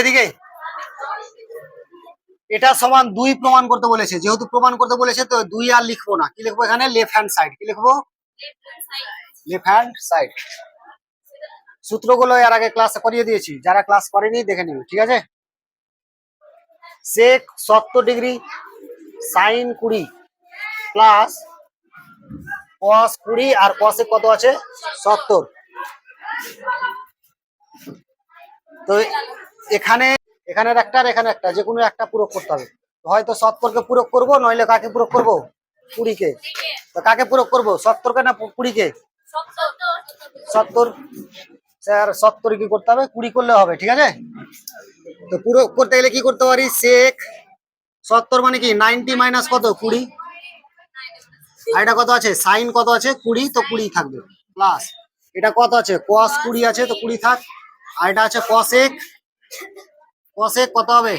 এদিকে। এটা সমান দুই প্রমাণ করতে বলেছে। যেহেতু প্রমাণ করতে বলেছে, তো দুই আর লিখব না। কি লিখব এখানে? লেফট হ্যান্ড সাইড কি লিখব? লেফট হ্যান্ড সাইড সূত্রগুলো এর আগে ক্লাসে করিয়ে দিয়েছি। যারা ক্লাস করেনি, দেখে নিবে ঠিক আছে? সেক সত্তর ডিগ্রি সাইন কুড়ি প্লাস কস কুড়ি আর কসে কত আছে? সত্তর। তো এখানে, এখানের একটা এখানে একটা যে কোনো একটা পূরক করতে হবে। হয়তো সত্তরকে পূরক করব, নইলে কাকে পূরক করব? কুড়িকে। তো কাকে পূরক করব? সত্তরকে না কুড়িকে? সত্তর। স্যার, সত্তর কি করতে হবে? কুড়ি করলে হবে, ঠিক আছে? তো পুরো করতে গেলে কি করতে পারি? সেক সত্তর মানে কি? নাইনটি মাইনাস কত? কুড়ি। আর এটা কত আছে? সাইন কত আছে? কুড়ি, তো কুড়ি থাকবে। প্লাস এটা কত আছে? কস কুড়ি আছে, তো কুড়ি থাক। আর এটা আছে কসেক কসেক কত হবে?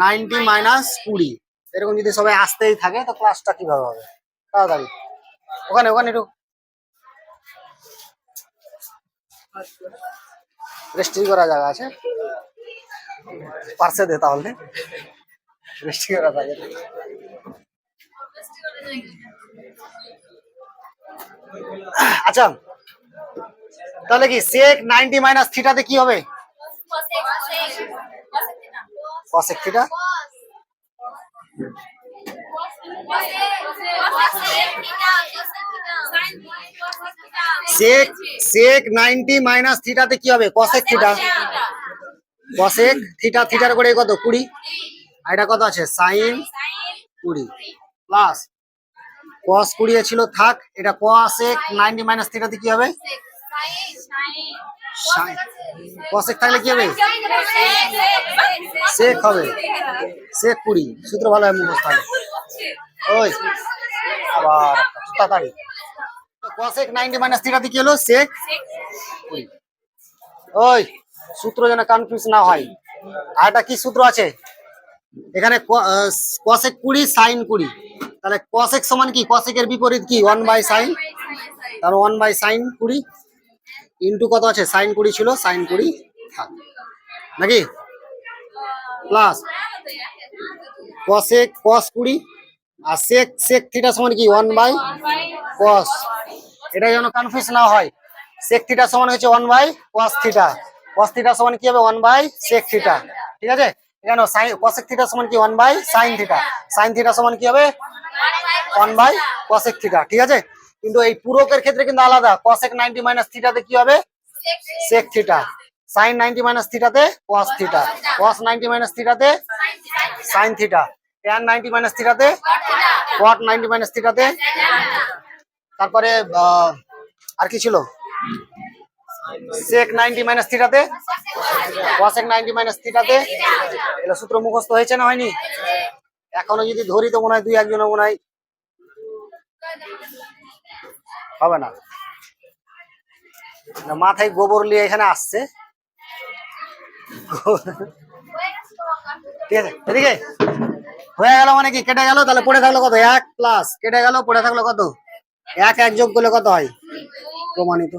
নাইনটি মাইনাস কুড়ি। এরকম যদি সবাই আসতেই থাকে, তো ক্লাসটা কীভাবে হবে? তাড়াতাড়ি। ওখানে ওখানে একটু রেস্ট্রি করা জায়গা আছে। পার্সে দে তাহলে। রেস্ট্রি করা জায়গা আচ্ছা তাহলে কি সেক নাইনটি মাইনাস থিটাতে কি হবে? Cosec theta sec sec ninety minus থিটাতে কি হবে? কসেক থিটা থিটা থিটার করে কত? কুড়ি। এটা কত আছে? সাইন কুড়ি। প্লাস কস কুড়ি ছিল থাক, এটা কসেক নাইনটি মাইনাস থিটাতে কি হবে? থাকলে কি হবে? সেক হবে। সেক কুড়ি সূত্র ভালো ওই। তাড়াতাড়ি। কি কুড়ি ওই, সূত্র যেন কনফিউজ না হয়। আর একটা কি সূত্র আছে? এখানে কসেক কুড়ি সাইন কুড়ি তাহলে কসেক সমান কি? কসেকের বিপরীত কি? ওয়ান বাই সাইন তাহলে ওয়ান বাই সাইন কুড়ি ইন্টু কত আছে? সাইন কুড়ি ছিল, সাইন কুড়ি থাক। নাকি? প্লাস। কসেক কস কুড়ি। আর সেক সেক থিটা সমান কি? ওয়ান বাই কস এটা যেন কনফিউজ না হয়। সেক থিটা সমান হচ্ছে one by cos theta cos theta সমান কি হবে? ওয়ান বাই সেক থিটা ঠিক আছে? এখানে সাইন কসেক থিটা সমান কি? One by sine theta sine theta সমান কি হবে? ওয়ান বাই কসেক থিটা ঠিক আছে? কিন্তু এই পূরকের ক্ষেত্রে কিন্তু আলাদা। কসেক নাইনটি মাইনাস থিটাতে কি হবে? Sec theta sine ninety minus থিটাতে cos theta cos ninety minus থিটাতে sine theta tan ninety minus থিটাতে cot ninety minus থিটাতে তারপরে আর কি ছিল? সেক নাইনটি মাইনাস থিটাতে কসেক নাইনটি মাইনাস থিটাতে এটা সূত্র মুখস্থ হয়েছে না হয়নি? এখনও যদি ধরি তো মনে হয় দুই একজন মনে হয় হবে না। মাথায় গোবর নিয়ে এখানে আসছে। ঠিক আছে হয়ে গেল মানে কি? কেটে গেল? তাহলে পড়ে থাকল কত? এক প্লাস কেটে গেল, পড়ে থাকল কত? এক এক যোগ করলে কত হয়? প্রমাণিত।